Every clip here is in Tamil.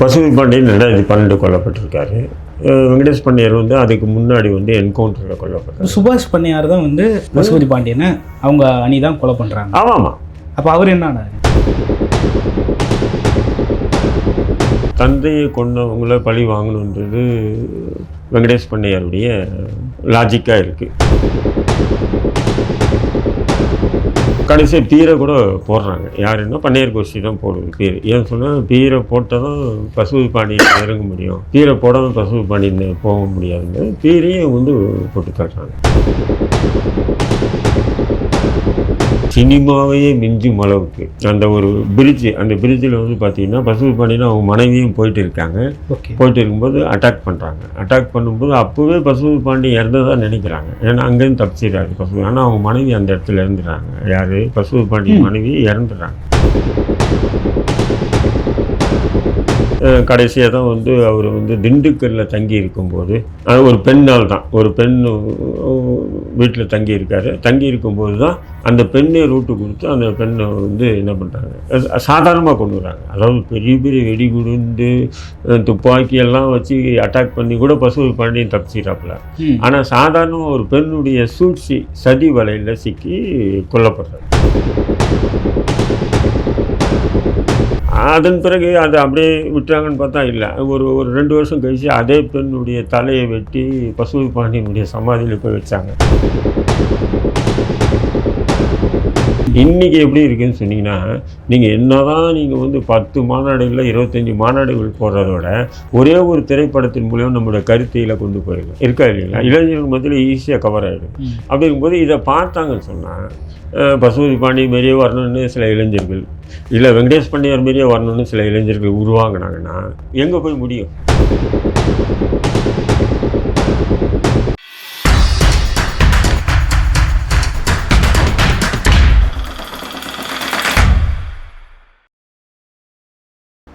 பசுமை பாண்டியன் ரெண்டாயிரத்தி பன்னெண்டு கொல்லப்பட்டிருக்காரு. வெங்கடேஷ் பாண்டியர் வந்து அதுக்கு முன்னாடி வந்து என்கவுண்டரில் கொல்லப்பட்டார். சுபாஷ் பண்ணியார் தான் வந்து பசுபதி பாண்டியனை அவங்க அணி தான் கொலை பண்ணுறாங்க ஆமாம். ஆமாம் அப்போ அவர் என்ன ஆனாரு? தந்தையை கொண்டவங்கள பழி வாங்கணுன்றது வெங்கடேஷ் பண்ணையாருடைய லாஜிக்காக இருக்குது கடைசியாக பீரை கூட போடுறாங்க. யாருன்னா பண்ணையார் கோஷ்டி தான் போடுது. பீர் ஏன் சொன்னால் பீரை போட்டதும் பசு பாண்டியன் நெருங்க முடியும். பீரை போடாமல் பசு பாண்டியன் போக முடியாதுன்னு பீரையும் வந்து போட்டு காட்டுறாங்க சினிமாவையே மிஞ்சும் அளவுக்கு. அந்த ஒரு பிரிட்ஜு அந்த பிரிட்ஜில் வந்து பார்த்தீங்கன்னா பசுவை பாண்டியன் அவங்க மனைவியும் போயிட்டு இருக்காங்க. போயிட்டு இருக்கும்போது அட்டாக் பண்ணுறாங்க அட்டாக் பண்ணும்போது அப்போவே பசுவை பாண்டி இறந்ததா நினைக்கிறாங்க. ஏன்னா அங்கேருந்து தப்பிச்சிடுறாரு பசு. ஆனால் அவங்க மனைவி அந்த இடத்துல இறந்துடுறாங்க யார்? பசுவை பாண்டி மனைவி இறந்துடுறாங்க கடைசியாக தான் வந்து அவர் வந்து திண்டுக்கல்லில் தங்கி இருக்கும்போது அது ஒரு பெண்ணால் தான் ஒரு பெண் வீட்டில் தங்கி இருக்காரு தங்கி இருக்கும்போது தான் அந்த பெண்ணை ரூட்டு கொடுத்து அந்த பெண்ணை வந்து என்ன பண்ணுறாங்க சாதாரணமாக கொண்டு வராங்க. அதாவது பெரிய பெரிய வெடிகுண்டு அஹ், துப்பாக்கி எல்லாம் வச்சு அட்டாக் பண்ணி கூட பசுவை பண்ணி தப்பிச்சிட்டாப்புல. ம். ஆனால் சாதாரண ஒரு பெண்ணுடைய சூழ்ச்சி சதி வலையில் சிக்கி கொல்லப்படுறாரு அதன் பிறகு அதை அப்படியே விட்டாங்கன்னு பார்த்தா இல்லை. ஒரு ஒரு ரெண்டு வருஷம் கழிச்சு அதே பெண்ணுடைய தலையை வெட்டி பசு பாண்டியனுடைய சமாதியில் போய் வச்சாங்க. இன்றைக்கி எப்படி இருக்குன்னு சொன்னீங்கன்னா நீங்கள் என்னதான் நீங்கள் வந்து பத்து மாநாடுகளில் இருபத்தஞ்சி மாநாடுகள் போடுறதோட ஒரே ஒரு திரைப்படத்தின் மூலியம் நம்மளோட கருத்தையில் கொண்டு போயிருக்கோம் இருக்கா இல்லைங்களா இளைஞர்கள் மத்தியில் ஈஸியாக கவர் ஆகிடும் ம். அப்படி இருக்கும்போது இதை பார்த்தாங்கன்னு சொன்னால் பசுபதி பாண்டி மாரியே வரணும்னு சில இளைஞர்கள் இல்லை வெங்கடேஷ் பாண்டியார் மாரியே வரணும்னு சில இளைஞர்கள் உருவாங்கினாங்கன்னா எங்கே போய் முடியும்?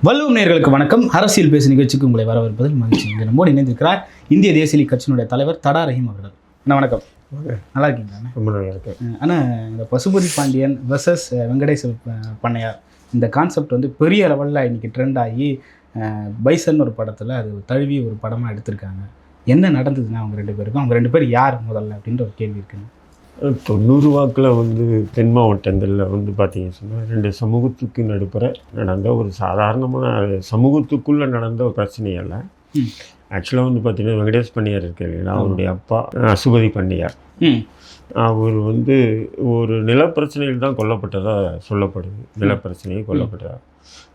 வல்லுவம் நேயர்களுக்கு வணக்கம். அரசியல் பேசு நிகழ்ச்சிக்கு உங்களை வரவேற்பதில் மகிழ்ச்சி. இன்று நம்மோடு இணைந்திருக்கிறார் இந்திய தேசிய கட்சியினுடைய தலைவர் தடா ரஹீம் அவர்கள். அண்ணா வணக்கம். நல்லா இருக்கீங்களா அண்ணா? ரொம்ப நல்லா இருக்கு அஹ் அண்ணா இந்த பசுபதி பாண்டியன் வெர்சஸ் வெங்கடேஷ் அஹ், பண்ணையார். இந்த கான்செப்ட் வந்து பெரிய லெவலில் இன்னைக்கு ட்ரெண்ட் ஆகி பைசன் ஒரு படத்தில் அது தழுவி ஒரு படமாக எடுத்திருக்காங்க. என்ன நடந்ததுன்னா அவங்க ரெண்டு பேருக்கும் அவங்க ரெண்டு பேர் யார் முதல்ல அப்படின்ற ஒரு கேள்வி இருக்குங்க தொண்ணூறு வாக்கில் வந்து தென் மாவட்டங்களில் வந்து பார்த்தீங்கன்னு சொன்னால் ரெண்டு சமூகத்துக்கு நடுப்புற நடந்த ஒரு சாதாரணமான சமூகத்துக்குள்ளே நடந்த ஒரு பிரச்சனை அல்ல. ம். ஆக்சுவலாக வந்து பார்த்தீங்கன்னா வெங்கடேஷ் பண்ணியார் இருக்கு இல்லைங்களா அவருடைய அப்பா அசுபதி பண்ணியார். அவர் வந்து ஒரு நிலப்பிரச்சனையில் தான் கொல்லப்பட்டதாக சொல்லப்படுது. நிலப்பிரச்சனையை கொல்லப்பட்டதா.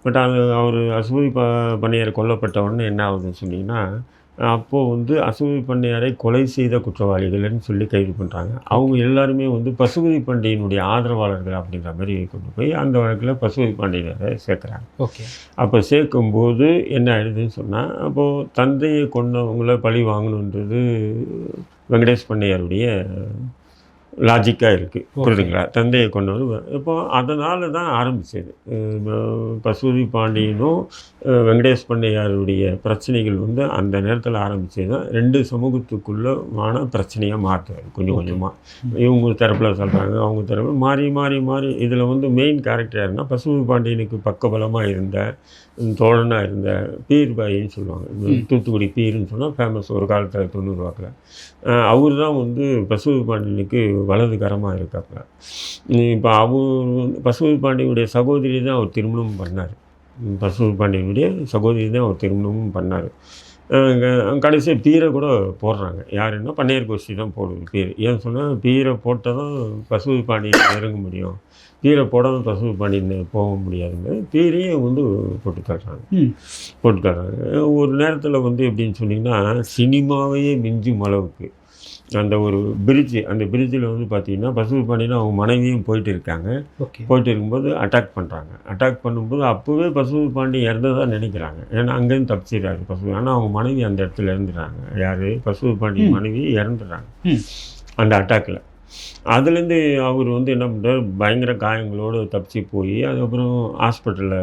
பட் அது அவர் அசுபதி ப பண்ணையார் கொல்லப்பட்ட உடனே என்ன ஆகுதுன்னு சொன்னீங்கன்னா அப்போது வந்து அசுபதி பண்ணையாரை கொலை செய்த குற்றவாளிகள்னு சொல்லி கைது பண்ணுறாங்க அவங்க எல்லாருமே வந்து பசுபதி பாண்டியனுடைய ஆதரவாளர்கள் அப்படின்ற மாதிரி கொண்டு போய் அந்த வழக்கில் பசுபதி பாண்டியனரை சேர்க்குறாங்க. ஓகே. அப்போ சேர்க்கும்போது என்ன ஆயிடுதுன்னு சொன்னால் அப்போது தந்தையை கொண்டவங்கள பழி வாங்கணுன்றது வெங்கடேஷ் பண்ணையாருடைய லாஜிக்காக இருக்குது புரியுதுங்களா? தந்தையை கொண்டவர் இப்போ அதனால தான் ஆரம்பிச்சது. அஹ் பசுபதி பாண்டியனும் வெங்கடேஷ் பண்ணையாருடைய பிரச்சனைகள் வந்து அந்த நேரத்தில் ஆரம்பிச்சது தான். ரெண்டு சமூகத்துக்குள்ளமான பிரச்சனையாக மாற்றுவார் கொஞ்சம் கொஞ்சமாக இவங்க தரப்பில் சொல்கிறாங்க அவங்க தரப்பில் மாறி மாறி மாறி. இதில் வந்து மெயின் கேரக்டர் யாருன்னா பசுபதி பாண்டியனுக்கு பக்கபலமாக இருந்த தோழனாக இருந்த பீர் பாயின்னு சொல்லுவாங்க. தூத்துக்குடி பீர்னு சொன்னால் ஃபேமஸ் ஒரு காலத்தில் தொண்ணூறு வாக்கில் அவர் தான் வந்து பசுபதி பாண்டியனுக்கு வலது கரமாக இருக்காப்புல. இப்போ அவர் வந்து பசுபதி பாண்டியனுடைய சகோதரி தான் அவர் திருமணம் பண்ணார். பசுபதி பாண்டியனுடைய சகோதரி தான் அவர் திருமணமும் பண்ணார். கடைசியாக பீரை கூட போடுறாங்க. யாருன்னா பண்ணையார் கோஷ்டி தான் போடுது பீர். ஏன் சொன்னால் பீரை போட்டதும் பசுபதி பாண்டியன் நெருங்க முடியும். பீரை போடாமல் பசுபதி பாண்டியன் போக முடியாதுங்க. பீரையும் வந்து போட்டு காட்டுறாங்க போட்டு காட்டுறாங்க ஒரு நேரத்தில் வந்து எப்படின்னு சொன்னீங்கன்னா சினிமாவையே மிஞ்சும் அளவுக்கு. அந்த ஒரு பிரிட்ஜு அந்த பிரிட்ஜில் வந்து பார்த்தீங்கன்னா பசுபதி பாண்டியன் அவங்க மனைவியும் போயிட்டு இருக்காங்க போயிட்டு இருக்கும்போது அட்டாக் பண்ணுறாங்க அட்டாக் பண்ணும்போது அப்போவே பசுபதி பாண்டி இறந்ததா நினைக்கிறாங்க. ஏன்னா அங்கேருந்து தப்பிச்சிடுறாரு பசுபதி ஆனால் அவங்க மனைவி அந்த இடத்துல இறந்துடுறாங்க. யார்? பசுபதி பாண்டி ம். மனைவி இறந்துடுறாங்க. அந்த அட்டாக்கில் அதுலேருந்து அவர் வந்து என்ன பண்ணுறாரு பயங்கர காயங்களோடு தப்பிச்சு போய் அதுக்கப்புறம் ஹாஸ்பிட்டலில்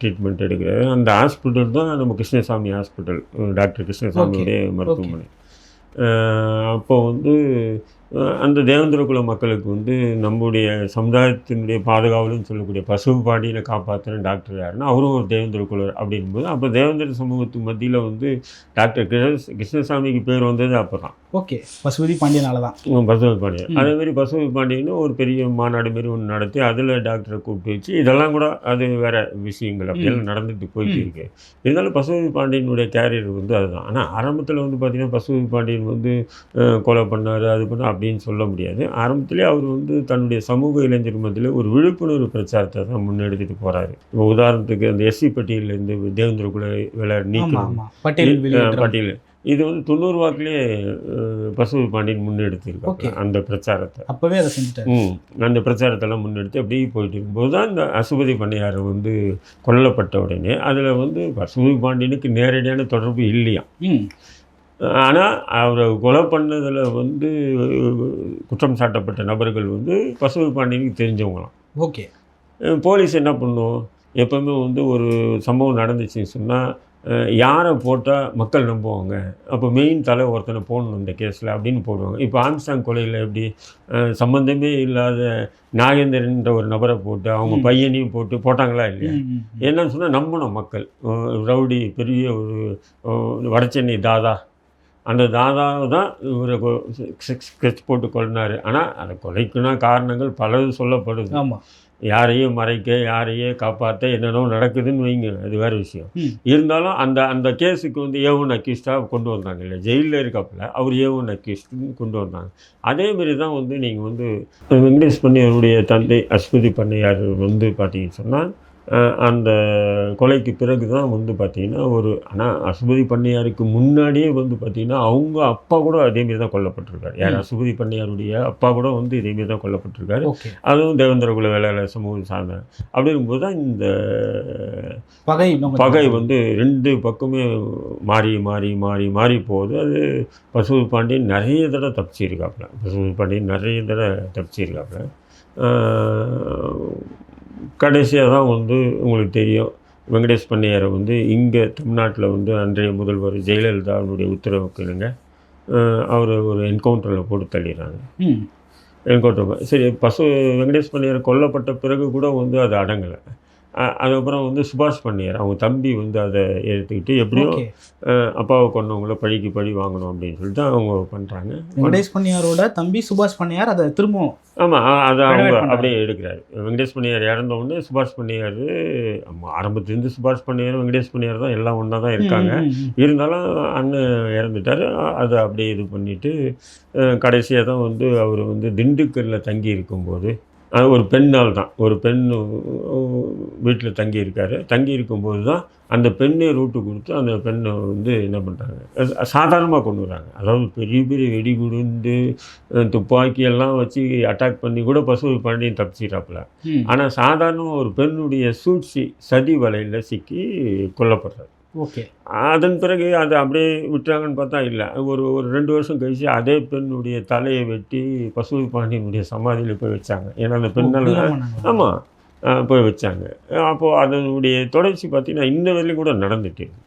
ட்ரீட்மெண்ட் எடுக்கிறாரு. அந்த ஹாஸ்பிட்டல் தான் நம்ம கிருஷ்ணசாமி ஹாஸ்பிட்டல் டாக்டர் கிருஷ்ணசாமியுடைய மருத்துவமனை. அப்போ வந்து அந்த தேவேந்திர குல மக்களுக்கு வந்து நம்முடைய சமுதாயத்தினுடைய பாதுகாவலுன்னு சொல்லக்கூடிய பசுவு பாடியில் காப்பாற்றின டாக்டர் யாருன்னா அவரும் ஒரு தேவேந்திர குலர் அப்படின்போது அப்போ தேவேந்திர சமூகத்துக்கு மத்தியில் வந்து டாக்டர் கிருஷ்ண கிருஷ்ணசாமிக்கு பேர் வந்தது அப்போ தான் ஓகே பசுபதி பாண்டியனால தான். பசுபதி பாண்டியன். அதே மாதிரி பசுபதி பாண்டியனும் ஒரு பெரிய மாநாடு மாரி ஒன்று நடத்தி அதில் டாக்டரை கூப்பிட்டு வச்சு இதெல்லாம் கூட அது வேற விஷயங்கள் அப்படியெல்லாம் நடந்துட்டு போயிட்டு இருக்கு. இருந்தாலும் பசுபதி பாண்டியனுடைய கேரியர் வந்து அதுதான். ஆனால் ஆரம்பத்தில் வந்து பார்த்தீங்கன்னா பசுபதி பாண்டியன் வந்து கொலை பண்ணார் அது பண்ண அப்படின்னு சொல்ல முடியாது. ஆரம்பத்திலே அவர் வந்து தன்னுடைய சமூக இளைஞர் மத்தியில் ஒரு விழிப்புணர்வு பிரச்சாரத்தை தான் முன்னெடுத்துட்டு போகிறாரு இப்போ உதாரணத்துக்கு அந்த எஸ்சி பட்டியலேருந்து தேவேந்திர குல நீக்கணும். ஆமா. பட்டியல் பட்டியல் இது வந்து தொண்ணூறு வாக்குலேயே பசுபதி பாண்டியன். முன்னெடுத்திருக்காங்க அந்த பிரச்சாரத்தை. அப்பவே அதை செஞ்சுட்டாரு. ம். அந்த பிரச்சாரத்தெல்லாம் முன்னெடுத்து அப்படியே போயிட்டு இருக்கும்போது தான் இந்த அசுபதி பண்ணையார் வந்து கொல்லப்பட்ட உடனே அதில் வந்து பசுபதி பாண்டியனுக்கு நேரடியான தொடர்பு இல்லையா? ஆனால் அவரை கொலை பண்ணதில் வந்து குற்றம் சாட்டப்பட்ட நபர்கள் வந்து பசுபதி பாண்டியனுக்கு தெரிஞ்சவங்களாம். ஓகே. போலீஸ் என்ன பண்ணும்? எப்பவுமே வந்து ஒரு சம்பவம் நடந்துச்சுன்னு சொன்னால் யாரை போட்டால் மக்கள் நம்புவாங்க? அப்போ மெயின் தலை ஒருத்தனை போடணும் இந்த கேஸில் அப்படின்னு போடுவாங்க. இப்போ ஆம்ஸ்டாங் கொலையில் எப்படி அஹ், சம்பந்தமே இல்லாத நாகேந்திரன்ற ஒரு நபரை போட்டு அவங்க. பையனையும் போட்டு போட்டாங்களா இல்லையா. என்னன்னு சொன்னால் நம்பணும் மக்கள். ரவுடி பெரிய ஒரு அஹ், வடசென்னை தாதா. அந்த தாதாவை தான் இவரை ஸ்கெட்ச் போட்டு கொள்ளினார் ஆனால் அந்த கொலைக்குனா காரணங்கள் பலது சொல்லப்படுது. ஆமா. யாரையும் மறைக்க யாரையே காப்பாற்ற என்னென்னோ நடக்குதுன்னு வைங்க. அது வேறு விஷயம். இருந்தாலும் அந்த அந்த கேஸுக்கு வந்து ஏவன் அக்யூஸ்டாக கொண்டு வந்தாங்க இல்லை ஜெயிலில் இருக்கப்பல அவர் ஏவன் அக்யூஸ்ட்னு கொண்டு வந்தாங்க. அதே மாதிரி தான் வந்து நீங்கள் வந்து வெங்கடேஷ் பண்ணையாருடைய தந்தை அஸ்வதி பண்ணையார் வந்து பார்த்தீங்கன்னு சொன்னால் அந்த கொலைக்கு பிறகு தான் வந்து பார்த்தீங்கன்னா ஒரு ஆனால் அசுபதி பண்ணையாருக்கு முன்னாடியே வந்து பார்த்தீங்கன்னா அவங்க அப்பா கூட அதேமாரி தான் கொல்லப்பட்டிருக்காரு. யார். அசுபதி பண்ணையாருடைய அப்பா கூட வந்து இதேமாரி தான் கொல்லப்பட்டிருக்காரு. அதுவும் தேவேந்திர குல வேளாளர் சமூகம் சார்ந்த அப்படிங்கும்போது தான் இந்த பகை பகை வந்து ரெண்டு பக்கமே மாறி மாறி மாறி மாறி போகுது. அது பசுபதி பாண்டியன் நிறைய தடவை தப்பிச்சிருக்காப்புல. பசுபதி பாண்டியன் நிறைய தடவை தப்பிச்சிருக்காப்புல. கடைசியாக தான் வந்து உங்களுக்கு தெரியும். வெங்கடேஷ் பண்ணையாரை வந்து இங்கே தமிழ்நாட்டில் வந்து அன்றைய முதல்வர் ஜெயலலிதாவுடைய உத்தரவுக்கு இணங்க அவர் ஒரு என்கவுண்டரில் போட்டு தள்ளிடுறாங்க. என்கவுண்டர் சரி பசு வெங்கடேஷ் பண்ணையார் கொல்லப்பட்ட பிறகு கூட வந்து அது அடங்கலை. அதுக்கப்புறம் வந்து சுபாஷ் பண்ணையார் அவங்க தம்பி வந்து அதை எடுத்துக்கிட்டு எப்படியோ அப்பாவை கொண்டவங்கள பழிக்கு பழி வாங்கணும் அப்படின்னு சொல்லிட்டு அவங்க பண்ணுறாங்க வெங்கடேஷ் பண்ணியாரோட தம்பி சுபாஷ் பண்ணியார் அதை திரும்பவும் ஆமாம் அதை அவங்க. அப்படியே எடுக்கிறாரு. வெங்கடேஷ் பண்ணையார் இறந்த உடனே சுபாஷ் பண்ணையார். ஆரம்பத்துலேருந்து சுபாஷ் பண்ணையார் வெங்கடேஷ் பண்ணையார் தான் எல்லாம் ஒன்றா தான் இருக்காங்க. இருந்தாலும் அண்ணன் இறந்துட்டார். அதை அப்படியே இது பண்ணிவிட்டு கடைசியாக தான் வந்து அவர் வந்து திண்டுக்கல்லில் தங்கி இருக்கும்போது ஒரு பெண்ணால் தான். ஒரு பெண் வீட்டில் தங்கி இருக்காரு. தங்கி இருக்கும்போது தான் அந்த பெண்ணை ரூட்டு கொடுத்து அந்த பெண்ணை வந்து என்ன பண்ணுறாங்க சாதாரணமாக கொண்டு வராங்க. அதாவது பெரிய பெரிய வெடிகுண்டு அஹ், துப்பாக்கி எல்லாம் வச்சு அட்டாக் பண்ணி கூட பசுவை பாண்டியன் தப்பிச்சிட்டாப்புல. ஆனால் சாதாரண ஒரு பெண்ணுடைய சூழ்ச்சி சதி வலையில் சிக்கி கொல்லப்படுறாரு. ஓகே. அதன் பிறகு அதை அப்படியே விட்டாங்கன்னு பார்த்தா இல்லை. ஒரு ஒரு ரெண்டு வருஷம் கழிச்சு அதே பெண்ணுடைய தலையை வெட்டி பசுவை பாண்டியனுடைய சமாதியில் போய் வச்சாங்க. ஏன்னா அந்த பெண்ணால்? ஆமாம் போய் வச்சாங்க. அப்போது அதனுடைய தொடர்ச்சி பார்த்தீங்கன்னா இன்ன வரையிலும் கூட நடந்துட்டு இருக்கு.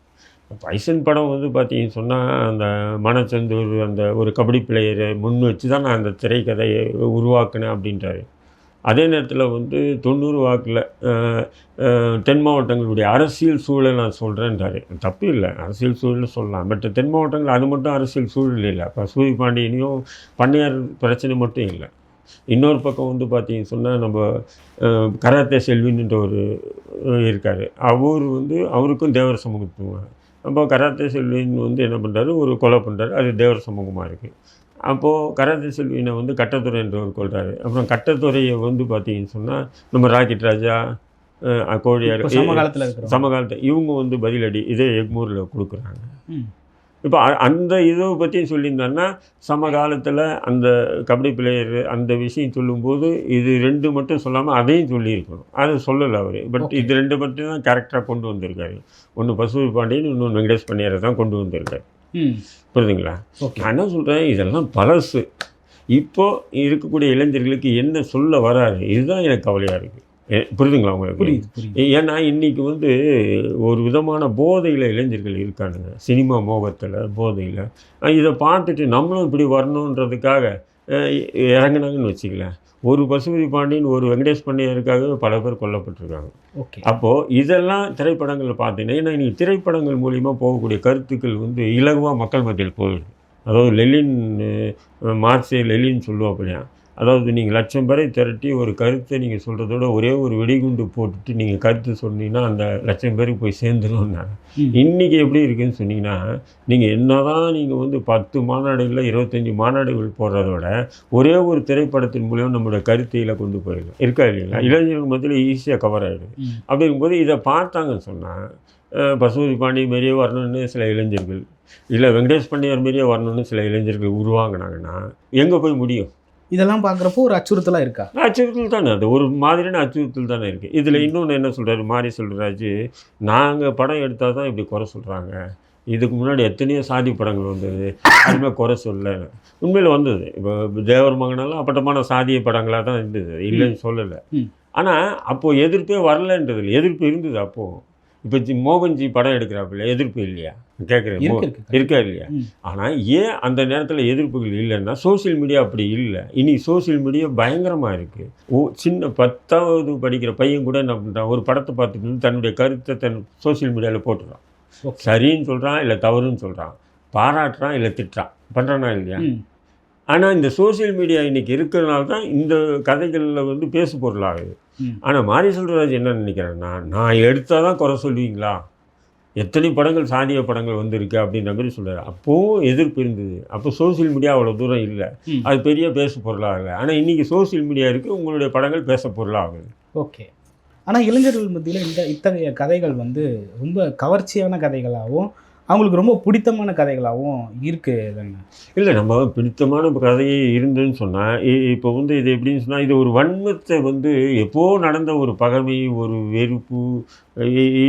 பைசன் படம் வந்து பார்த்தீங்கன்னு சொன்னால் அந்த மனச்சந்தூர் அந்த ஒரு கபடி பிளேயரை முன் வச்சு தான் நான் அந்த திரைக்கதையை உருவாக்கினேன் அப்படின்றாரு. அதே நேரத்தில் வந்து தொண்ணூறு வாக்கில் தென் மாவட்டங்களுடைய அரசியல் சூழலை நான் சொல்கிறேன்றாரு தப்பு இல்லை அரசியல் சூழல்னு சொல்லலாம். பட் தென் மாவட்டங்கள் அது மட்டும் அரசியல் சூழல் இல்லை. இப்போ சூரிய பாண்டியனையும் பண்ணையார் பிரச்சனை மட்டும் இல்லை. இன்னொரு பக்கம் வந்து பார்த்தீங்கன்னு சொன்னால் நம்ம கராத்தே செல்வின்ன்ற ஒரு இருக்கார். அவர் வந்து அவருக்கும் தேவர சமூகத்துவம். நம்ம கராத்தே செல்வின் வந்து என்ன பண்ணுறாரு ஒரு கொலை பண்ணுறாரு அது தேவர சமூகமாக இருக்குது அப்போது கராத்தே செல்வினை வந்து கட்டத்துறை என்றவர் கொள்கிறாரு அப்புறம் கட்டத்துறையை வந்து பார்த்தீங்கன்னு சொன்னால் நம்ம ராக்கெட் ராஜா கோழியார் சமகாலத்தில் இருக்கிறோம் சமகாலத்தை இவங்க வந்து பதிலடி இதே எக்மூரில் கொடுக்குறாங்க. இப்போ அந்த இதை பற்றி சொல்லியிருந்தாருன்னா சமகாலத்தில் அந்த கபடி பிளேயர் அந்த விஷயம் சொல்லும்போது இது ரெண்டு மட்டும் சொல்லாமல் அதையும் சொல்லியிருக்கணும். அதை சொல்லலை அவர். பட். இது ரெண்டு மட்டும் தான் கேரக்டராக கொண்டு வந்திருக்காரு. ஒன்று பசுபதி பாண்டியன் இன்னொன்று வெங்கடேஷ் பண்ணியாரை தான் கொண்டு வந்திருக்காரு. புரியுதுங்களா? நான் என்ன சொல்கிறேன் இதெல்லாம் பழசு. இப்போ இருக்கக்கூடிய இளைஞர்களுக்கு என்ன சொல்ல வராரு? இதுதான் எனக்கு கவலையாக இருக்குது புரியுதுங்களா உங்களுக்கு? புரியுது. ஏன்னா இன்னைக்கு வந்து ஒரு விதமான போதையில் இளைஞர்கள் இருக்கானுங்க. சினிமா மோகத்தில் போதையில். இதை பார்த்துட்டு நம்மளும் இப்படி வரணுன்றதுக்காக இறங்குனாங்கன்னு வச்சுக்கலேன். ஒரு பசுபதி பாண்டியன் ஒரு வெங்கடேஷ் பண்ணையருக்காகவே பல பேர் கொல்லப்பட்டிருக்காங்க. ஓகே. அப்போது இதெல்லாம் திரைப்படங்கள் பார்த்தீங்கன்னா ஏன்னா இன்னைக்கு திரைப்படங்கள் மூலிமா போகக்கூடிய கருத்துக்கள் வந்து இலகுவாக மக்கள் மத்தியில் போகுது. அதாவது லெலின் மார்க்ஸே லெலின் சொல்லுவோம் அப்படியா அதாவது நீங்கள் லட்சம் பேரை திரட்டி ஒரு கருத்தை நீங்கள் சொல்கிறதோட ஒரே ஒரு வெடிகுண்டு போட்டுட்டு நீங்கள் கருத்து சொன்னீங்கன்னா அந்த லட்சம் பேருக்கு போய் சேர்ந்துரும்னாங்க. இன்றைக்கி எப்படி இருக்குன்னு சொன்னீங்கன்னா நீங்கள் என்னதான் நீங்கள் வந்து பத்து மாநாடுகளில் இருபத்தஞ்சி மாநாடுகள் போடுறத விட ஒரே ஒரு திரைப்படத்தின் மூலியம் நம்மளோட கருத்தையில் கொண்டு போயிடலாம் இருக்கா இல்லைங்களா? இளைஞர்கள் மத்தியில் ஈஸியாக கவர் ஆகிடுது ம். அப்படிங்கும்போது இதை பார்த்தாங்கன்னு சொன்னால் பசுபதி பாண்டி மாரியே வரணும்னு சில இளைஞர்கள் இல்லை வெங்கடேஷ் பண்ணியார் மாரியே வரணும்னு சில இளைஞர்கள் உருவாங்கினாங்கன்னா எங்கே போய் முடியும்? இதெல்லாம் பார்க்குறப்போ ஒரு அச்சுறுத்தலாக இருக்கா? அச்சுறுத்தல் தானே அது. ஒரு மாதிரியான அச்சுறுத்தல் தானே இருக்குது இதில் இன்னொன்று என்ன சொல்கிறாரு மாரி செல்வராஜ் நாங்கள் படம் எடுத்தால் தான் இப்படி குறை சொல்கிறாங்க இதுக்கு முன்னாடி எத்தனையோ சாதி படங்கள் வந்தது. யாருமே குறை சொல்ல உண்மையில் வந்தது. இப்போ தேவர் மகனெல்லாம் அப்பட்டமான சாதிய படங்களாக தான் இருந்தது. இல்லைன்னு சொல்லலை. ஆனால் அப்போது எதிர்ப்பே வரலன்றது இல்லை எதிர்ப்பு இருந்தது அப்போது இப்போ ஜி மோகன்ஜி படம் எடுக்கிறாப்புல எதிர்ப்பு இல்லையா? கேட்குறேன் இருக்கு இல்லையா. ஆனால் ஏன் அந்த நேரத்தில் எதிர்ப்புகள் இல்லைன்னா சோஷியல் மீடியா அப்படி இல்லை. இனி சோஷியல் மீடியா பயங்கரமாக இருக்குது ஓ சின்ன பத்தாவது படிக்கிற பையன் கூட என்ன பண்ணுறான் ஒரு படத்தை பார்த்துட்டு தன்னுடைய கருத்தை தன் சோஷியல் மீடியாவில் போட்டுறான். சரின்னு சொல்கிறான் இல்லை தவறுன்னு சொல்கிறான் பாராட்டுறான் இல்லை திட்டுறான். பண்ணுறானா இல்லையா. ஆனால் இந்த சோஷியல் மீடியா இன்னைக்கு இருக்கிறனால தான் இந்த கதைகளில் வந்து பேசு பொருளாகுது. ஆனால் மாரி செல்வராஜ் என்ன நினைக்கிறேன்னா நான் எடுத்தால் தான் குறை சொல்லுவீங்களா? எத்தனை படங்கள் சாதிய படங்கள் வந்திருக்கு அப்படின்ற மாதிரி சொல்கிறார் அப்போவும் எதிர்ப்பு இருந்தது. அப்போ சோஷியல் மீடியா அவ்வளோ தூரம் இல்லை. அது பெரிய பேசு பொருளாகல. ஆனால் இன்றைக்கி சோஷியல் மீடியா இருக்குது உங்களுடைய படங்கள் பேச பொருளாகுது. ஓகே. ஆனால் இளைஞர்கள் மத்தியில் இந்த இத்தகைய கதைகள் வந்து ரொம்ப கவர்ச்சியான கதைகளாகவும் அவங்களுக்கு ரொம்ப பிடித்தமான கதைகளாகவும் இருக்குது தானே இல்லை நம்ம பிடித்தமான கதையே இருந்துன்னு சொன்னால் இப்போ வந்து இது எப்படின்னு சொன்னால் இது ஒரு வன்மத்தை வந்து எப்போ நடந்த ஒரு பகைமை ஒரு வெறுப்பு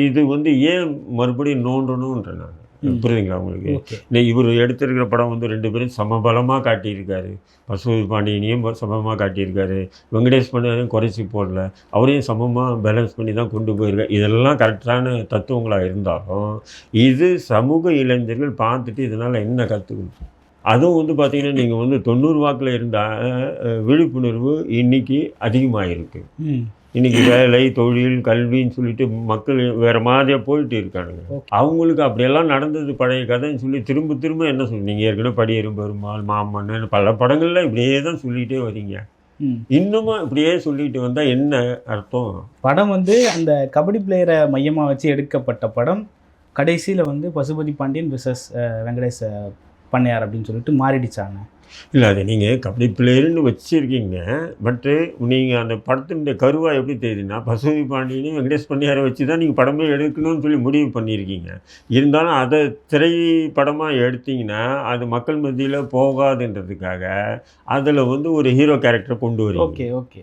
இது வந்து ஏன் மறுபடியும் நோண்டணுன்ற நான் புரியுதுங்களா உங்களுக்கு? இல்லை இவர் எடுத்திருக்கிற படம் வந்து ரெண்டு பேரும் சமபலமாக காட்டியிருக்காரு. பசுபதி பாண்டியனையும் சமமாக காட்டியிருக்காரு. வெங்கடேஷ் பாண்டியனையும் குறைச்சி போடல. அவரையும் சமமாக பேலன்ஸ் பண்ணி தான் கொண்டு போயிருக்காரு இதெல்லாம் கரெக்டான தத்துவங்களாக இருந்தாலும் இது சமூக இளைஞர்கள் பார்த்துட்டு இதனால் என்ன கற்றுக்கணும் அதுவும் வந்து பார்த்தீங்கன்னா நீங்கள் வந்து தொண்ணூறு வாக்கில் இருந்த அஹ், விழிப்புணர்வு இன்னைக்கு அதிகமாக இருக்கு ம் இன்னைக்கு வேலை தொழில் கல்வின்னு சொல்லிட்டு மக்கள் வேறு மாதிரியாக போயிட்டு இருக்கானுங்க. அவங்களுக்கு அப்படியெல்லாம் நடந்தது பழைய கதைன்னு சொல்லி திரும்ப திரும்ப என்ன சொல்லி நீங்கள் ஏற்கனவே படியேறும் பெருமாள் மாமன்னன் பல படங்கள்ல இப்படியே தான் சொல்லிகிட்டே வரீங்க. இன்னமும் இப்படியே சொல்லிட்டு வந்தால் என்ன அர்த்தம்? படம் வந்து அந்த கபடி பிளேயரை மையமாக வச்சு எடுக்கப்பட்ட படம். கடைசியில் வந்து பசுபதி பாண்டியன் விசஸ் வெங்கடேஷ் பண்ணையார் அப்படின்னு சொல்லிட்டு மாறிடுச்சாங்க. இல்லை அது நீங்கள் கபடி பிளேயர்னு வச்சுருக்கீங்க. பட்டு நீங்கள் அந்த படத்தினுடைய கருவா எப்படி தெரியுதுன்னா பசுவி பாண்டியனையும் வெங்கடேஷ் பண்ணியாரை வச்சு தான் நீங்கள் படமே எடுக்கணும்னு சொல்லி முடிவு பண்ணியிருக்கீங்க. இருந்தாலும் அதை திரைப்படமாக எடுத்தீங்கன்னா அது மக்கள் மத்தியில் போகாதுன்றதுக்காக அதில் வந்து ஒரு ஹீரோ கேரக்டரை கொண்டு வரீங்க. Okay okay.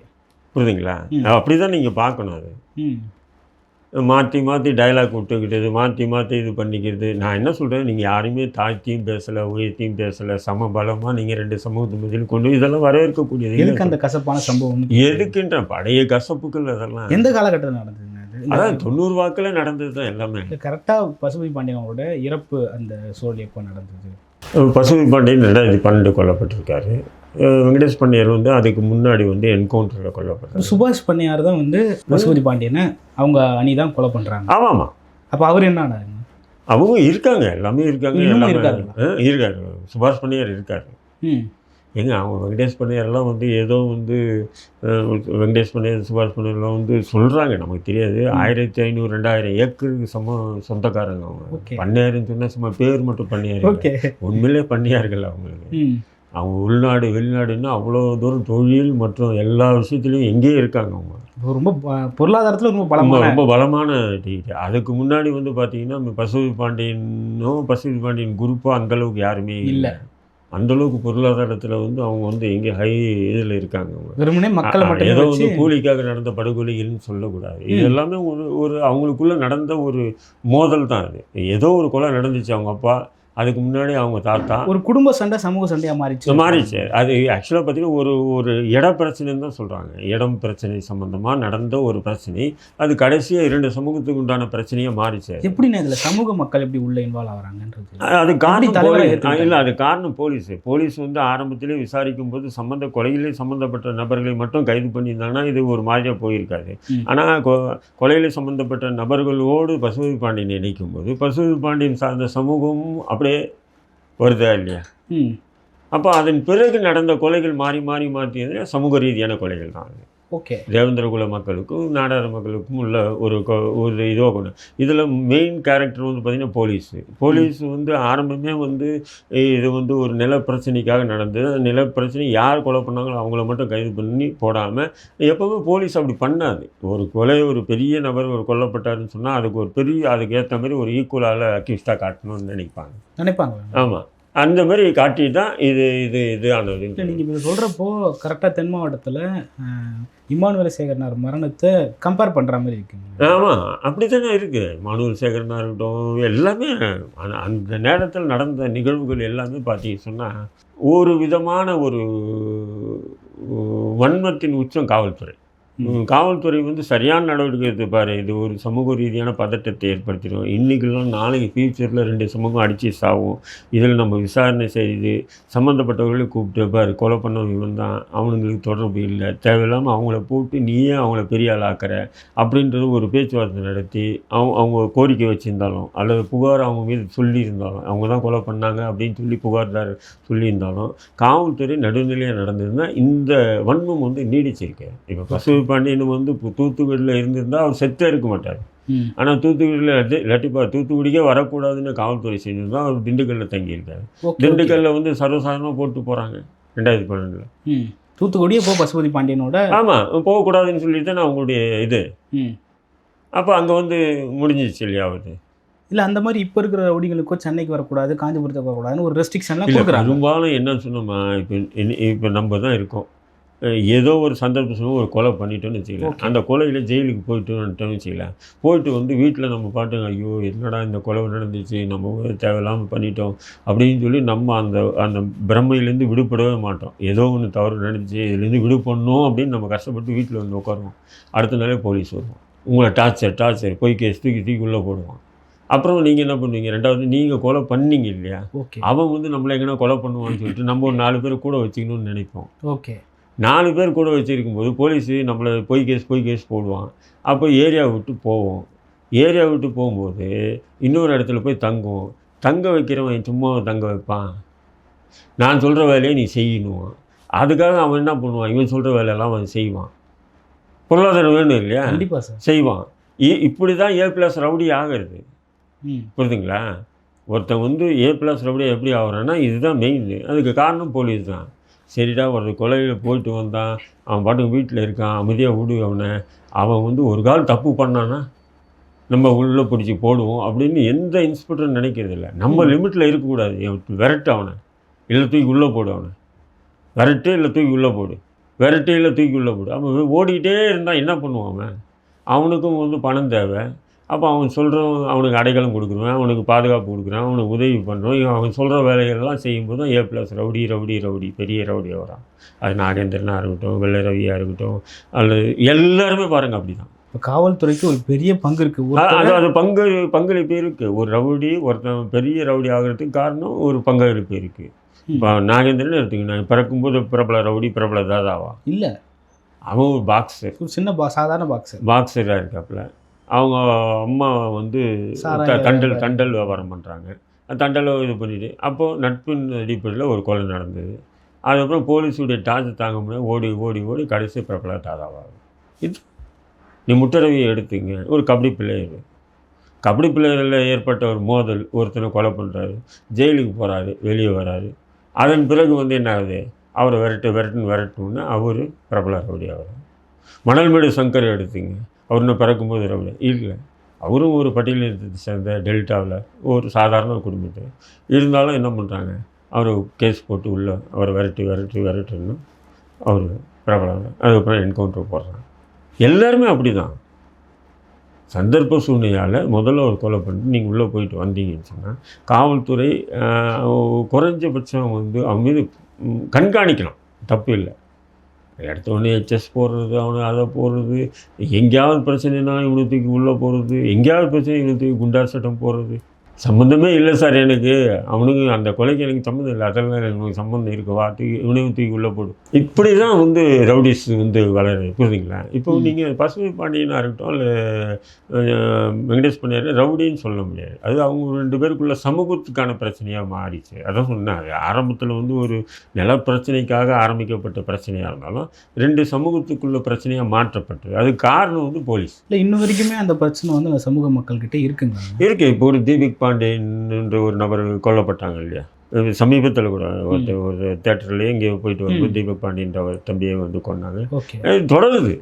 புரியுதுங்களா. அப்படி தான் நீங்கள் பார்க்கணும் அது. ம். மாற்றி மாற்றி டைலாக் விட்டுக்கிட்டது மாற்றி மாற்றி இது பண்ணிக்கிறது. நான் என்ன சொல்கிறேன் நீங்கள் யாரையுமே தாழ்த்தியும் பேசலை உயர்த்தியும் பேசலை சம பலமாக நீங்கள் ரெண்டு சமூகத்து மத்தியில் கொண்டு இதெல்லாம் வரவேற்கக்கூடியது. எதுக்கு. அந்த கசப்பான சம்பவம்? எதுக்குன்ற பழைய கசப்புகள் அதெல்லாம். எந்த காலகட்டத்தில் நடந்ததுங்க அது? அதான் தொண்ணூறு வாக்கில் நடந்தது தான் எல்லாமே கரெக்டாக பசுபதி பாண்டியன் அவரோட இறப்பு அந்த சூழல் எப்போ நடந்தது? பசுமை பாண்டியன் ரெண்டாயிரத்தி பன்னெண்டு கொல்லப்பட்டிருக்காரு. வெங்கடேஷ் பண்ணியர் வந்து அதுக்கு முன்னாடி வந்து என்கவுண்டரில் கொல்லப்பட்டார் சுபாஷ் பண்ணையார் தான் வந்து பசுபதி பாண்டியனை அவங்க அணி தான் கொலை பண்ணுறாங்க ஆமாம்மா அப்போ அவர் என்ன ஆனாருங்க அவங்க இருக்காங்க எல்லாமே இருக்காங்க எல்லாமே இருக்காரு. சுபாஷ் பண்ணியார் இருக்காரு. ஏங்க அவங்க வெங்கடேஷ் பண்ணையாரெல்லாம் வந்து ஏதோ வந்து வெங்கடேஷ் பண்ணையார் சுபாஷ் பண்ணையார்லாம் வந்து சொல்கிறாங்க நமக்கு தெரியாது. ஆயிரத்தி ஐநூறு ரெண்டாயிரம் ஏக்கருக்கு சம சொந்தக்காரங்க அவங்க. பண்ணையாருன்னு சொன்னால் சும்மா பேர் மட்டும் பண்ணையார் ஓகே. உண்மையிலே பண்ணையார்கள் அவங்களுக்கு. அவங்க உள்நாடு வெளிநாடுன்னா அவ்வளோ தூரம் தொழில் மற்றும் எல்லா விஷயத்துலையும் எங்கேயும் இருக்காங்க அவங்க. ரொம்ப பொருளாதாரத்துல ரொம்ப பலமான ரொம்ப பலமான அதுக்கு முன்னாடி வந்து பார்த்தீங்கன்னா பசுவி பாண்டியனும் பசுவி பாண்டியன் குரூப்பாக அந்தளவுக்கு யாருமே இல்ல. அந்தளவுக்கு பொருளாதாரத்தில் வந்து அவங்க வந்து எங்கே ஹை இதில் இருக்காங்க அவங்க. வெறுமனே மக்களை மட்டுமே ஏதோ வந்து கூலிக்காக நடந்த படுகொலைகள்னு சொல்லக்கூடாது. இது. எல்லாமே ஒரு ஒரு அவங்களுக்குள்ள நடந்த ஒரு மோதல் தான் அது. ஏதோ ஒரு கொலை நடந்துச்சு அவங்க அப்பா அதுக்கு முன்னாடி அவங்க தாத்தா ஒரு குடும்ப சண்டை சமூக சண்டையா மாறிச்சு மாறிச்சு அது ஆக்சுவலாக பார்த்தீங்கன்னா ஒரு ஒரு இட பிரச்சனைன்னு தான் சொல்கிறாங்க இடம் பிரச்சனை சம்மந்தமாக நடந்த ஒரு பிரச்சனை. அது கடைசியாக இரண்டு சமூகத்துக்கு உண்டான பிரச்சனையாக மாறிச்சு. எப்படின்னு இதுல சமூக மக்கள் எப்படி உள்ள இன்வால்வ் ஆகுறாங்கன்றது? அது காரணம்? இல்லை அது காரணம் போலீஸ். போலீஸ் வந்து ஆரம்பத்திலே விசாரிக்கும் போது சம்மந்த கொலையிலே சம்மந்தப்பட்ட நபர்களை மட்டும் கைது பண்ணியிருந்தாங்கன்னா இது ஒரு மாதிரியாக போயிருக்காது. ஆனால் கொலையில் சம்மந்தப்பட்ட நபர்களோடு பசுபதி பாண்டியனை இணைக்கும் போது பசுபதி பாண்டியன் சார்ந்த சமூகமும் அப்படியே வருதா இல்லையா அப்போ அதன் பிறகு நடந்த கொலைகள் மாறி மாறி மாற்றியது சமூக ரீதியான கொலைகள் தான் அது. ஓகே தேவேந்திர குல மக்களுக்கும் நாடார் மக்களுக்கும் உள்ள ஒரு ஒரு இதோ கொண்டு இதில் மெயின் கேரக்டர் வந்து பார்த்திங்கன்னா போலீஸு போலீஸ் வந்து ஆரம்பமே வந்து இது வந்து ஒரு நில பிரச்சனைக்காக நடந்தது. அந்த நில பிரச்சனை யார் கொலை பண்ணாங்களோ அவங்கள மட்டும் கைது பண்ணி போடாமல் எப்போவுமே போலீஸ் அப்படி பண்ணாது. ஒரு கொலை ஒரு பெரிய நபர் ஒரு கொல்லப்பட்டாருன்னு சொன்னால் அதுக்கு ஒரு பெரிய அதுக்கு ஏற்ற மாதிரி ஒரு ஈக்குவலால் அக்யூஸ்டாக காட்டணும்னு நினைப்பாங்க. நினைப்பாங்க ஆமாம் அந்த மாதிரி காட்டி தான் இது இது இது ஆனது. நீங்கள் இப்போ சொல்கிறப்போ கரெக்டாக தென் மாவட்டத்தில் இமானுவேல சேகரனார் மரணத்தை கம்பேர் பண்ணுற மாதிரி இருக்குங்க. ஆமாம் அப்படி தானே இருக்குது மாணவர் சேகரனாக இருக்கட்டும் எல்லாமே அந்த நேரத்தில் நடந்த நிகழ்வுகள் எல்லாமே பார்த்தீங்க சொன்னால் ஒரு விதமான ஒரு வன்மத்தின் உச்சம் காவல்துறை. காவல்துறை வந்து சரியான நடவடிக்கை எடுத்து இது ஒரு சமூக ரீதியான பதட்டத்தை ஏற்படுத்திடும். இன்றைக்கெல்லாம் நாளைக்கு ஃபியூச்சரில் ரெண்டு சமூகம் அடித்து சாவும். இதில் நம்ம விசாரணை செய்து சம்மந்தப்பட்டவர்களை கூப்பிட்டு பாரு. கொலை பண்ண இவன் தான். அவனுங்களுக்கு தொடர்பு இல்லை. தேவையில்லாமல் அவங்கள போட்டு நீயே அவங்கள பெரிய ஆளாக்குற அப்படின்றது ஒரு பேச்சுவார்த்தை நடத்தி அவங்க அவங்க கோரிக்கை வச்சுருந்தாலும் அல்லது புகார் அவங்க மீது சொல்லியிருந்தாலும் அவங்க தான் கொலை பண்ணாங்க அப்படின்னு சொல்லி புகார்தார் சொல்லியிருந்தாலும் காவல்துறை நடுநிலையாக நடந்ததுன்னா இந்த வன்மம் வந்து நீடிச்சிருக்கு. இப்போ பசு பாண்டியன் வந்து தூத்துக்குடியில் இருந்திருந்தால் அவர் செத்தே இருக்க மாட்டார். ஆனால் தூத்துக்குடியில் லட்டி லட்டிப்பா தூத்துக்குடிக்கே வரக்கூடாதுன்னு காவல்துறை செஞ்சிருந்தா அவர் திண்டுக்கல்லில் தங்கியிருக்காரு. திண்டுக்கல்லில் வந்து சர்வசாதாரணமாக போட்டு போகிறாங்க ரெண்டாயிரத்தி பன்னெண்டில். தூத்துக்குடியே போ பசுபதி பாண்டியனோட? ஆமாம் போகக்கூடாதுன்னு சொல்லிட்டு தான் அவங்களுடைய இது. அப்போ அங்கே வந்து முடிஞ்சிச்சு இல்லையா அவரு? இல்லை அந்த மாதிரி இப்போ இருக்கிற ரவுடிகளுக்கோ சென்னைக்கு வரக்கூடாது காஞ்சிபுரத்துக்கு வரக்கூடாதுன்னு ஒரு ரெஸ்ட்ரிக்ஷன்லாம் கொடுக்குறாங்க. பெரும்பாலும் என்ன சொன்னோமா இப்போ இப்போ நம்ம தான் இருக்கோம். ஏதோ ஒரு சந்தர்ப்ப சூழ்நிலை ஒரு கொலை பண்ணிட்டோன்னு வச்சுக்கலாம். அந்த கொலையில் ஜெயிலுக்கு போயிட்டு வந்துட்டோம்னு வச்சுக்கலாம் போயிட்டு வந்து வீட்டில் நம்ம பாட்டுங்க ஐயோ என்னடா இந்த கொலை நடந்துச்சு நம்ம தேவையில்லாமல் பண்ணிட்டோம் அப்படின்னு சொல்லி நம்ம அந்த அந்த பிரம்மையிலேருந்து விடுபடவே மாட்டோம். ஏதோ ஒன்று தவறு நடந்துச்சு இதுலேருந்து விடுபடணும் அப்படின்னு நம்ம கஷ்டப்பட்டு வீட்டில் வந்து உட்காருவோம். அடுத்த நாளே போலீஸ் வருவோம் உங்களை டார்ச்சர் டார்ச்சர் போய் கேஸ் தூக்கி தூக்கி உள்ளே போடுவோம் அப்புறம் நீங்கள் என்ன பண்ணுவீங்க? ரெண்டாவது நீங்கள் கொலை பண்ணீங்க இல்லையா? ஓகே. அவன் வந்து நம்மளை எங்கன்னா கொலை பண்ணுவான்னு சொல்லிட்டு நம்ம ஒரு நாலு பேர் கூட வச்சுக்கணும்னு நினைப்போம். ஓகே. நாலு பேர் கூட வச்சுருக்கும்போது போலீஸு நம்மளை பொய் கேஸ் பொய் கேஸ் போடுவான். அப்போ ஏரியா விட்டு போவோம். ஏரியா விட்டு போகும்போது இன்னொரு இடத்துல போய் தங்குவோம். தங்க வைக்கிறவன் சும்மா தங்க வைப்பான். நான் சொல்கிற வேலையை நீ செய்யணும் அதுக்காக அவன் என்ன பண்ணுவான்? இவன் சொல்கிற வேலையெல்லாம் அவன் செய்வான். பொருளாதாரம் வேணும் இல்லையா? கண்டிப்பாக சார். செய்வான். இ- இப்படி தான் ஏ ப்ளஸ் ரவுடி ஆகிறது. புரியுதுங்களா? ஒருத்தன் வந்து ஏ ப்ளஸ் ரவுடி எப்படி ஆகுறான்னா இதுதான் மெயின் அதுக்கு காரணம் போலீஸ் தான். சரிடா ஒரு கொலையில் போயிட்டு வந்தான். அவன் பாட்டுக்கு வீட்டில் இருக்கான் அமைதியாக விடு அவனை. அவன் வந்து ஒரு கால் தப்பு பண்ணானா? நம்ம உள்ளே பிடிச்சி போடுவோம் அப்படின்னு எந்த இன்ஸ்பெக்டரும் நினைக்கிறது இல்லை. நம்ம. லிமிட்டில் இருக்கக்கூடாது. விரட்டு அவனை. இல்லை தூக்கி உள்ளே போடு அவனை. விரட்டு இல்லை தூக்கி உள்ளே போடு. விரட்டு இல்லை தூக்கி உள்ளே போடு. அவன் ஓடிக்கிட்டே இருந்தால் என்ன பண்ணுவான் அவன்? அவனுக்கும் வந்து பணம் தேவை. அப்போ அவன் சொல்கிறவன் அவனுக்கு அடைக்கலம் கொடுக்குறவன் அவனுக்கு பாதுகாப்பு கொடுக்குறான் அவனுக்கு உதவி பண்ணுறோம் இவன் அவன் சொல்கிற வேலைகள்லாம் செய்யும்போது தான் A plus rowdy rowdy rowdy பெரிய ரவுடியாக வரான் அது நாகேந்திரனாக இருக்கட்டும் வெள்ளை ரவியாக இருக்கட்டும் அல்லது எல்லாருமே பாருங்கள் அப்படி தான் இப்போ காவல்துறைக்கு ஒரு பெரிய பங்கு இருக்குது அது பங்கு பங்களிப்பு இருக்குது ஒரு ரவுடி ஒருத்தன் பெரிய ரவுடி ஆகிறதுக்கு காரணம் ஒரு பங்களிப்பு இருக்குது இப்போ நாகேந்திரன் எடுத்துக்கிட்டேன் பிறக்கும்போது பிரபல ரவுடி பிரபல தாதாவா? இல்லை. அவன் ஒரு பாக்ஸர் சின்ன பா சாதாரண பாக்ஸர் பாக்ஸராக இருக்காப்புல அவங்க அம்மா வந்து தண்டல். தண்டல் வியாபாரம் பண்ணுறாங்க தண்டலை இது பண்ணிட்டு அப்போது நட்பின் அடிப்படையில் ஒரு கொலை நடந்தது. அதுக்கப்புறம் போலீஸுடைய டார்ச் தாங்க முடியாது ஓடி ஓடி ஓடி கடைசி பிரபல தாதாவாகும். இது நீ முட்டரவியை எடுத்துங்க. ஒரு கபடி பிளேயர் கபடி பிளேயரில் ஏற்பட்ட ஒரு மோதல் ஒருத்தனை கொலை பண்ணுறாரு ஜெயிலுக்கு போகிறாரு வெளியே வராரு. அதன் பிறகு வந்து என்ன ஆகுது? அவரை விரட்டு விரட்டுன்னு விரட்டணுன்னு அவர் பிரபல ரவுடி ஆகிறார் மணல்மேடு சங்கர் எடுத்துங்க. அவர் இன்னும் பிறக்கும்போது ரவுடி இல்லை. அவரும் ஒரு பட்டியலினத்தை சேர்ந்த டெல்டாவில் ஒரு சாதாரண குடும்பத்தில் இருந்தாலும் என்ன பண்ணுறாங்க அவர் கேஸ் போட்டு உள்ள அவரை விரட்டி விரட்டி விரட்டுன்னு அவர் பிரபலம் அதுக்கப்புறம் என்கவுண்டர் போடுறாங்க. எல்லாருமே அப்படி தான் சந்தர்ப்ப சூழ்நிலையால் முதல்ல ஒரு கொலை பண்ணிட்டு நீங்கள் உள்ளே போயிட்டு வந்தீங்கன்னு சொன்னால் காவல்துறை குறைஞ்சபட்சம் வந்து அவன் மீது கண்காணிக்கலாம் தப்பு இல்லை. எடுத்த உடனே போடுறது அவனு அதை போடுறது எங்கேயாவது பிரச்சனைனா இவனை தூக்கி உள்ளே போகிறது எங்கேயாவது பிரச்சனை இவனை தூக்கி குண்டார் சட்டம் போடுறது. சம்மந்தமே இல்லை சார் எனக்கு. அவனுக்கு அந்த கொலைக்கு எனக்கு சம்மந்தம் இல்லை. அதெல்லாம் எனக்கு சம்மந்தம் இருக்கு வா தூக்கி இவனையும் தூக்கி உள்ளே போடு இப்படி தான் வந்து ரவுடிஸ் வந்து வளருது. புரியுதுங்களா இப்போ. நீங்கள் பசுமை பாண்டியனாக இருக்கட்டும் இல்லை வெங்கடேஷ் பண்ணியார் ரவுடின்னு சொல்ல முடியாது. அது அவங்க ரெண்டு பேருக்குள்ள சமூகத்துக்கான பிரச்சனையாக மாறிச்சு அதான் சொன்னாங்க ஆரம்பத்தில் வந்து ஒரு நில பிரச்சனைக்காக ஆரம்பிக்கப்பட்ட பிரச்சனையாக இருந்தாலும் ரெண்டு சமூகத்துக்குள்ள பிரச்சனையாக மாற்றப்பட்டது. அது காரணம் வந்து போலீஸ். இல்லை இன்ன வரைக்குமே அந்த பிரச்சனை வந்து சமூக மக்கள்கிட்ட இருக்குங்க இருக்கு. இப்போ ஒரு தீபிக் பாண்டேன் என்ற ஒரு நபர் கொல்லப்பட்டாங்க இல்லையா? சமீபத்தில் கூட ஒருத்தர் ஒரு தேட்டர்லேயே இங்கே போயிட்டு வந்து ம். தீபக் பாண்டியன்ற ஒரு தம்பியை வந்து கொண்டாங்க தொடருது.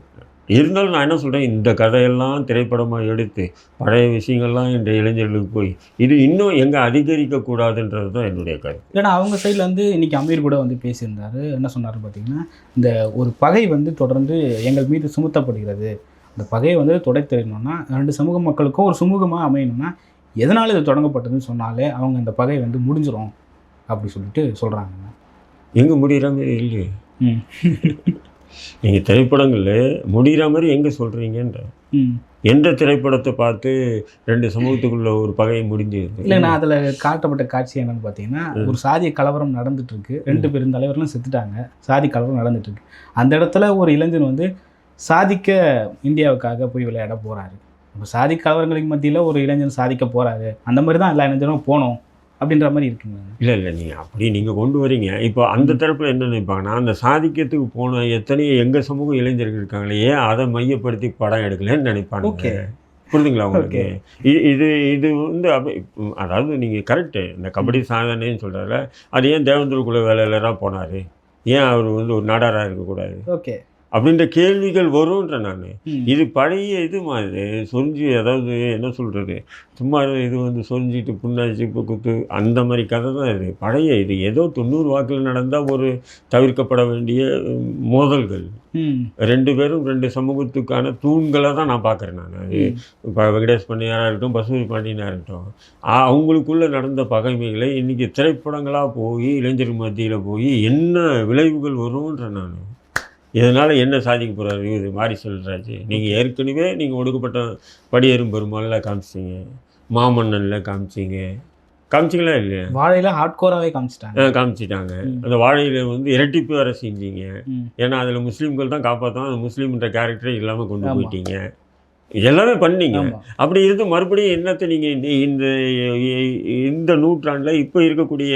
இருந்தாலும் நான் என்ன சொல்கிறேன் இந்த கதையெல்லாம் திரைப்படமாக எடுத்து பழைய விஷயங்கள்லாம் இந்த இளைஞர்களுக்கு போய் இது இன்னும் எங்கே அதிகரிக்கக்கூடாதுன்றது தான் என்னுடைய கருத்து. இல்லைன்னா அவங்க சைடில் வந்து இன்னைக்கு அமீர் கூட வந்து பேசியிருந்தாரு. என்ன சொன்னார் பார்த்தீங்கன்னா இந்த ஒரு பகை வந்து தொடர்ந்து எங்கள் மீது சுமத்தப்படுகிறது. அந்த பகையை வந்து துடைத்தெறியணும்னா ரெண்டு சமூக மக்களுக்கும் ஒரு சுமூகமாக அமையணும்னா எதனால் இது தொடங்கப்பட்டதுன்னு சொன்னாலே அவங்க அந்த பகை வந்து முடிஞ்சிரும் அப்படி சொல்லிட்டு சொல்கிறாங்க எங்கே முடிகிற மாதிரி இல்லையே. ம். நீங்கள் திரைப்படங்களில் முடிகிற மாதிரி எங்கே சொல்கிறீங்கன்ற ம். எந்த திரைப்படத்தை பார்த்து ரெண்டு சமூகத்துக்குள்ள ஒரு பகை முடிஞ்சிருக்கு இல்லை நான் அதில் காட்டப்பட்ட காட்சி என்னன்னு பார்த்தீங்கன்னா ஒரு சாதிய கலவரம் நடந்துட்டு இருக்கு ரெண்டு பெருந்தலைவர்களும் செத்துட்டாங்க. சாதி கலவரம் நடந்துட்டு இருக்கு அந்த இடத்துல ஒரு இளைஞன் வந்து சாதிக்க இந்தியாவுக்காக போய் விளையாட போறாரு. இப்போ சாதி கலவரங்களுக்கு மத்தியில் ஒரு இளைஞன் சாதிக்க போறாரு. அந்த மாதிரி தான் எல்லா இளைஞரும் போனோம் அப்படின்ற மாதிரி இருக்குங்க. இல்லை இல்லை நீங்கள் அப்படி நீங்கள் கொண்டு வரீங்க. இப்போ அந்த தரப்பில் என்ன நினைப்பாங்கன்னா அந்த சாதிக்கத்துக்கு போன எத்தனையோ எங்கள் சமூக இளைஞர்கள் இருக்காங்களே ஏன் அதை மையப்படுத்தி படம் எடுக்கலன்னு நினைப்பாங்க. ஓகே. புரிதுங்களா உங்களுக்கு? இது இது வந்து அதாவது நீங்கள் கரெக்டு இந்த கபடி சாதனைன்னு சொல்கிறாரு அது ஏன் தேவேந்திர குல வேலையிலலாம் போனார்? ஏன் அவர் வந்து ஒரு நாடாராக இருக்கக்கூடாது? ஓகே. அப்படின்ற கேள்விகள் வரும்ன்ற நான். இது பழைய இது மாதிரி சொரிஞ்சு அதாவது என்ன சொல்கிறது சும்மா இது வந்து சொரிஞ்சிட்டு புண்ணாச்சு இப்போ குத்து அந்த மாதிரி கதை தான் இது. பழைய இது. ஏதோ தொண்ணூறு வாக்கில் நடந்தால் ஒரு தவிர்க்கப்பட வேண்டிய மோதல்கள். ரெண்டு பேரும் ரெண்டு சமூகத்துக்கான தூண்களை தான் நான் பார்க்குறேன் நான். அது. இப்போ வெங்கடேஷ் பண்ணியாராக இருக்கட்டும் பசுமை பாண்டியனாக இருக்கட்டும் அவங்களுக்குள்ள நடந்த பகைமைகளை இன்றைக்கி திரைப்படங்களாக போய் இளைஞர் மத்தியில் போய் என்ன விளைவுகள் வரும்ன்ற நான். இதனால் என்ன சாதிக்க போகிறாரு இது மாரி செல்வராஜ் நீங்கள் ஏற்கனவே நீங்கள் ஒடுக்கப்பட்ட படியேறும் பெருமாளில் காமிச்சிங்க. மாமன்னனில் காமிச்சிங்க. காமிச்சிங்களா இல்லையா? வாழையில ஹார்ட்கோராகவே காமிச்சிட்டாங்க. காமிச்சிட்டாங்க. அந்த வாழையில் வந்து இரட்டிப்பு வேறு செஞ்சீங்க. ஏன்னா அதில் முஸ்லீம்கள் தான் காப்பாற்றோம் அந்த முஸ்லீம்ன்ற கேரக்டரே இல்லாமல் கொண்டு. போயிட்டீங்க. எல்லாமே பண்ணீங்க. அப்படி இருந்து மறுபடியும் என்னத்தை நீங்கள் இந்த இந்த நூற்றாண்டில் இப்போ இருக்கக்கூடிய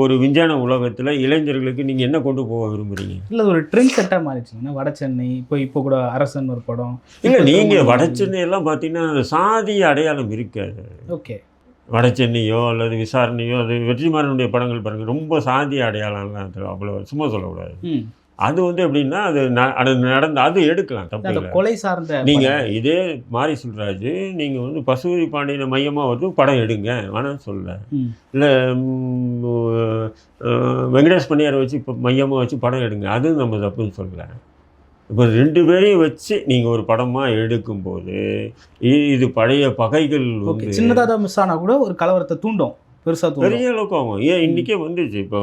ஒரு விஞ்ஞான உலகத்தில் இளைஞர்களுக்கு நீங்கள் என்ன கொண்டு போக விரும்புகிறீங்க இல்லை ஒரு ட்ரெண்ட் செட்டாக மாறிச்சுங்கன்னா வட சென்னை இப்போ இப்போ கூட அரசன் ஒரு படம். இல்லை நீங்கள் வட சென்னையெல்லாம் பார்த்தீங்கன்னா சாதி அடையாளம் இருக்காது. ஓகே. வட சென்னையோ அல்லது விசாரணையோ அது வெற்றிமாறனுடைய படங்கள் பாருங்கள் ரொம்ப சாதி அடையாளம்லாம் அவ்வளோ சும்மா சொல்லக்கூடாது. அது வந்து எப்படின்னா அது அது நடந்து அது எடுக்கலாம் தப்பு கொலை சார்ந்த நீங்கள் இதே மாரி சொல்கிறாஜ் நீங்கள் வந்து பசுபதி பாண்டியனை மையமாக வந்து படம் எடுங்க வேணாம்னு சொல்ல ம். இல்லை வெங்கடேஷ் பண்ணியாரை வச்சு இப்போ மையமாக வச்சு படம் எடுங்க அதுவும் நம்ம தப்புன்னு சொல்லல. இப்போ ரெண்டு பேரையும் வச்சு நீங்கள் ஒரு படமாக எடுக்கும்போது இது பழைய பகைகள் சின்னதாக மிஸ் ஆனால் கூட ஒரு கலவரத்தை தூண்டும். பெருசாக பெரிய அளவுக்கு ஆகும். ஏன் இன்றைக்கே வந்துச்சு. இப்போ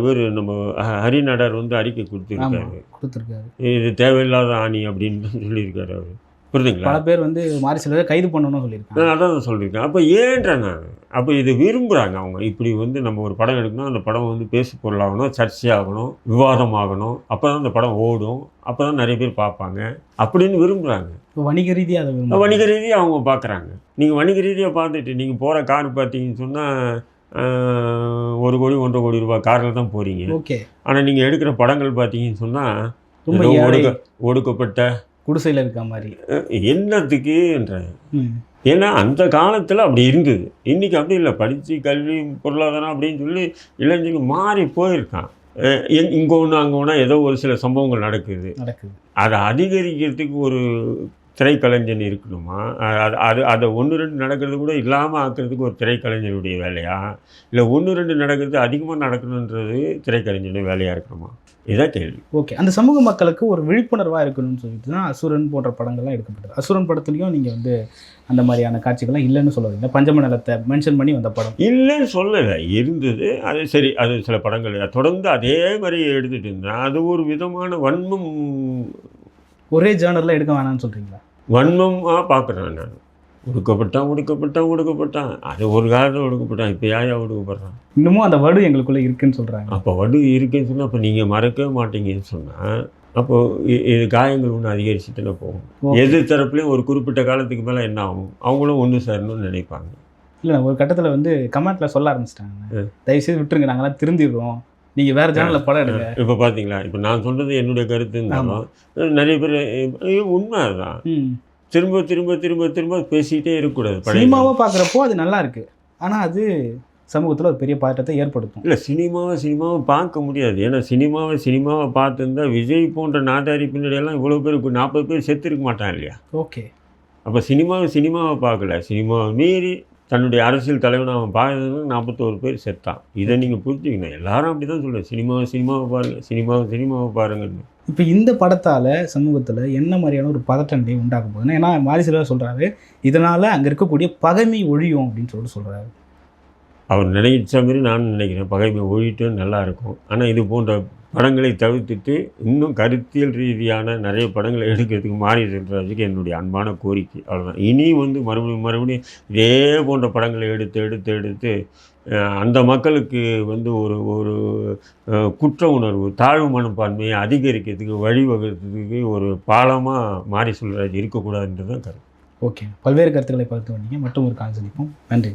இவர் நம்ம ஹரிநடர் வந்து அறிக்கை கொடுத்துருக்காரு. கொடுத்துருக்காரு. இது தேவையில்லாத ஆணி அப்படின்னு சொல்லியிருக்காரு அவர். புரியுதுங்களா பல பேர் வந்து மாரி செல்வரை கைது பண்ணணும்னு சொல்லியிருக்காங்க. நான் அதான் சொல்லியிருக்கேன். அப்போ ஏன்றேன் நான்? அப்போ இது விரும்புகிறாங்க அவங்க. இப்படி வந்து நம்ம ஒரு படம் எடுக்கணும் அந்த படம் வந்து பேசு பொருளாகணும் சர்ச்சையாகணும் விவாதமாகணும். அப்போ தான் அந்த படம் ஓடும். அப்போ தான் நிறைய பேர் பார்ப்பாங்க. அப்படின்னு விரும்புகிறாங்க வணிக ரீதியாக. வணிக ரீதியாக அவங்க பார்க்குறாங்க. நீங்கள் வணிக ரீதியாக பார்த்துட்டு நீங்கள் போகிற கார் பார்த்தீங்கன்னு சொன்னால் ஒரு கோடி ஒன்றரை கோடி ரூபாய் காரில் தான் போகிறீங்க ஓகே. ஆனால் நீங்கள் எடுக்கிற படங்கள் பார்த்தீங்கன்னு சொன்னால் ரொம்ப ஒடுக்க ஒடுக்கப்பட்ட குடிசையில் இருக்க மாதிரி. என்னத்துக்குன்ற. ஏன்னா அந்த காலத்தில் அப்படி இருந்தது. இன்றைக்கி அப்படி இல்லை. படித்து கல்வி பொருளாதாரம் அப்படின்னு சொல்லி இளைஞர்கள் மாறி போயிருக்கான். இங்கே ஒன்று அங்கே ஒன்றா ஏதோ ஒரு சில சம்பவங்கள் நடக்குது. நடக்குது. அதை அதிகரிக்கிறதுக்கு ஒரு திரைக்கலைஞன் இருக்கணுமா? அது அது அதை ஒன்று ரெண்டு நடக்கிறது கூட இல்லாமல் ஆக்கிறதுக்கு ஒரு திரைக்கலைஞனுடைய வேலையா? இல்லை ஒன்று ரெண்டு நடக்கிறது அதிகமாக நடக்கணுன்றது திரைக்கலைஞனுடைய வேலையாக இருக்கணுமா? இதுதான் கேள்வி. ஓகே. அந்த சமூக மக்களுக்கு ஒரு விழிப்புணர்வாக இருக்கணும்னு சொல்லிட்டு தான் அசுரன் போன்ற படங்கள்லாம் எடுக்கப்பட்டது. அசுரன் படத்துலையும் நீங்கள் வந்து அந்த மாதிரியான காட்சிகள்லாம் இல்லைன்னு சொல்லுவீங்க பஞ்சம நிலத்தை மென்ஷன் பண்ணி வந்த படம். இல்லைன்னு சொல்லலை. இருந்தது. அது சரி அது சில படங்கள். தொடர்ந்து அதே மாதிரி எடுத்துகிட்டு இருந்தேன். அது ஒரு விதமான வன்மம். ஒரே ஜேர்னலில் எடுக்க வேணாம்னு சொல்கிறீங்களா வன்மமாக பார்க்குறேன் நான். ஒடுக்கப்பட்டான் ஒடுக்கப்பட்டான் ஒடுக்கப்பட்டான். அது ஒரு காலத்தில் ஒடுக்கப்பட்டான் இப்போ யாயா ஒடுக்கப்படுறான்? இன்னமும் அந்த வடு எங்களுக்குள்ளே இருக்குன்னு சொல்கிறாங்க அப்போ வடு இருக்குன்னு சொன்னால் அப்போ நீங்கள் மறக்கவே மாட்டீங்கன்னு சொன்னால் அப்போது இது காயங்கள் ஒன்று அதிகரிச்சுட்டுல போகும். Okay. எது தரப்புலையும் ஒரு குறிப்பிட்ட காலத்துக்கு மேலே என்ன ஆகும்? அவங்களும் ஒன்று சேரணும்னு நினைப்பாங்க. இல்லை ஒரு கட்டத்தில் வந்து கமெண்ட்ல சொல்ல ஆரம்பிச்சிட்டாங்க. தயவுசெய்து விட்டுருங்க நாங்களாம் திருந்திடுறோம். நீங்கள் வேறு ஜேர்னலில் படம் எடுங்க. இப்போ பார்த்தீங்களா இப்போ நான் சொல்கிறது என்னுடைய கருத்து இருந்தாலும் நிறைய பேர் உண்மை அதுதான் திரும்ப திரும்ப திரும்ப திரும்ப பேசிக்கிட்டே இருக்கக்கூடாது பழைய சினிமாவை பார்க்குறப்போ அது நல்லா இருக்கு. ஆனால் அது சமூகத்தில் ஒரு பெரிய பாட்டத்தை ஏற்படுத்தும். இல்லை சினிமாவை சினிமாவை பார்க்க முடியாது. ஏன்னா சினிமாவை சினிமாவை பார்த்துருந்தா விஜய் போன்ற நாட்டாரி பின்னாடியெல்லாம் இவ்வளோ பேருக்கு நாற்பது பேர் செத்துருக்க மாட்டான் இல்லையா? ஓகே. அப்போ சினிமாவை சினிமாவை பார்க்கல. சினிமாவை மீறி தன்னுடைய அரசியல் தலைவனை அவன் பார்த்ததுன்னு நாற்பத்தோரு பேர் செத்தான். இதை நீங்கள் புரிஞ்சுக்கணும். எல்லாரும் அப்படி தான் சொல்லுவேன் சினிமாவை சினிமாவை பாருங்கள் சினிமாவை சினிமாவை பாருங்கன்னு. இப்போ இந்த படத்தால் சமூகத்தில் என்ன மாதிரியான ஒரு பதட்டம் உண்டாக போகுதுன்னா ஏன்னா மாரிசிலர் சொல்கிறாரு இதனால் அங்கே இருக்கக்கூடிய பகைமை ஒழியும் அப்படின்னு சொல்லிட்டு சொல்கிறாரு அவர் நினைச்ச மாதிரி நானும் நினைக்கிறேன். பகைமை ஒழிட்டு நல்லா இருக்கும். ஆனால் இது போன்ற படங்களை தவிர்த்துட்டு இன்னும் கருத்தியல் ரீதியான நிறைய படங்களை எடுக்கிறதுக்கு மாறி செல்றதுக்கு என்னுடைய அன்பான கோரிக்கை. அவ்வளோதான் இனி வந்து மறுபடியும் மறுபடியும் இதே போன்ற படங்களை எடுத்து எடுத்து எடுத்து அந்த மக்களுக்கு வந்து ஒரு ஒரு குற்ற உணர்வு தாழ்வு மனப்பான்மையை அதிகரிக்கிறதுக்கு வழிவகுக்கிறதுக்கு ஒரு பாலமாக மாறி சொல்கிறது இருக்கக்கூடாதுன்றது தான் கருத்து. ஓகே. பல்வேறு கருத்துக்களை பார்த்து வந்தீங்க மற்றும் ஒரு கால் சந்திப்போம். நன்றி.